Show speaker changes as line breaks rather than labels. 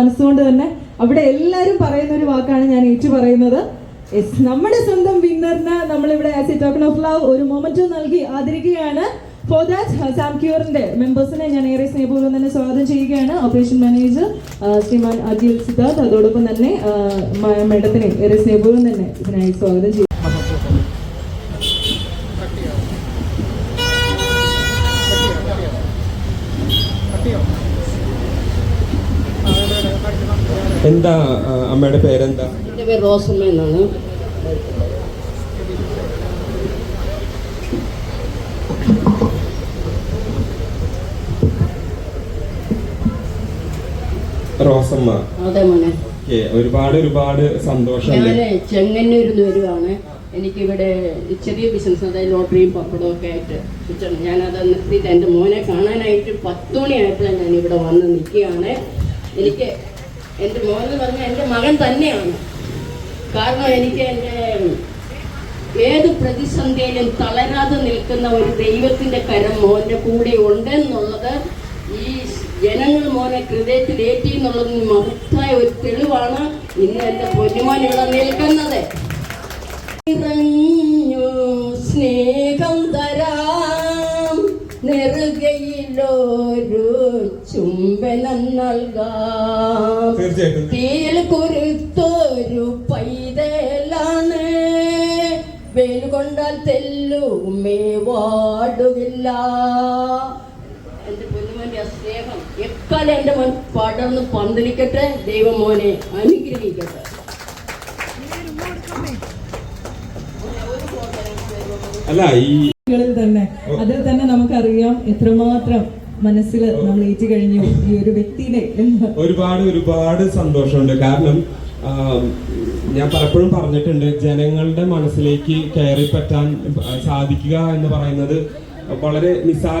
മനസ്സുകൊണ്ട് തന്നെ അവിടെ എല്ലാവരും പറയുന്ന ഒരു വാക്കാണ് ഞാൻ ഏറ്റു പറയുന്നത്. നമ്മുടെ സ്വന്തം വിന്നറിന് നമ്മളിവിടെ as a token of love ഒരു മൊമെന്റോ നൽകി ആദരിക്കുകയാണ്. ഫോർ ദാറ്റ് സാം ക്യൂറിന്റെ മെമ്പേഴ്സിനെ ഞാൻ ഏറെ സ്നേഹപൂർവം തന്നെ സ്വാഗതം ചെയ്യുകയാണ്. ഓപ്പറേഷൻ മാനേജർ ശ്രീമാൻ അഖിൽ സിദ്ധാർത്ഥ് അതോടൊപ്പം തന്നെ മേഡത്തിനെ ഏറെ സ്നേഹപൂർവം തന്നെ ഇതിനായി സ്വാഗതം ചെയ്യും
എന്താ അമ്മയുടെ പേരെന്താ?
എന്റെ പേര് റോസമ്മ എന്നാണ്.
റോസമ്മ.
അതെ മോനെ.
ഒരുപാട് ഒരുപാട്
സന്തോഷം ചെങ്ങന്നൂരിൽ നിന്ന് വരുവാണ്. എനിക്കിവിടെ ചെറിയ ബിസിനസ് അതായത് ലോട്ടറിയും പപ്പടവും ഒക്കെ ആയിട്ട് ഞാൻ ഞാനത് നിർത്തിയിട്ട് എന്റെ മോനെ കാണാനായിട്ട് പത്ത് മണിയായപ്പോഴാണ് ഞാൻ ഇവിടെ വന്ന് നിൽക്കുകയാണ്. എനിക്ക് എന്റെ മോൻ എന്ന് പറഞ്ഞാൽ എന്റെ മകൻ തന്നെയാണ്. കാരണം എനിക്ക് എന്റെ ഏത് പ്രതിസന്ധിയിലും തളരാതെ നിൽക്കുന്ന ഒരു ദൈവത്തിന്റെ കരം മോന്റെ കൂടെ ഉണ്ടെന്നുള്ളത് ഈ ജനങ്ങൾ മോനെ ഹൃദയത്തിൽ ഏറ്റി എന്നുള്ളതിന് മഹത്തായ ഒരു തെളിവാണ് ഇന്ന് എന്റെ പൊന്നുമോൻ ഇവിടെ നിൽക്കുന്നത്. സ്നേഹം തരാം. നെറുകയിലൊരു ചുംബനം നൽകാം.
തീർച്ചയായിട്ടും.
തീയിൽ കുരുത്തൊരു പൈതലാണ്. വെയിൽ കൊണ്ടാൽ തെല്ലുമേ വാടുകില്ല. എന്റെ പൊന്നുമോന്റെ സ്നേഹം എക്കാലം എന്റെ മോൻ പടർന്ന് പന്തലിക്കട്ടെ. ദൈവമോനെ അനുഗ്രഹിക്കട്ടെ.
അല്ല ഈ
തന്നെ അതിൽ തന്നെ നമുക്കറിയാം എത്രമാത്രം മനസ്സിൽ നമ്മൾ ഏറ്റു കഴിഞ്ഞു. ഈ ഒരു വ്യക്തിയെ എന്ന്
ഒരുപാട് ഒരുപാട് സന്തോഷമുണ്ട്. കാരണം ഞാൻ പലപ്പോഴും പറഞ്ഞിട്ടുണ്ട് ജനങ്ങളുടെ മനസ്സിലേക്ക് കയറി പറ്റാൻ സാധിക്കുക എന്ന് പറയുന്നത് വളരെ നിസ്സാര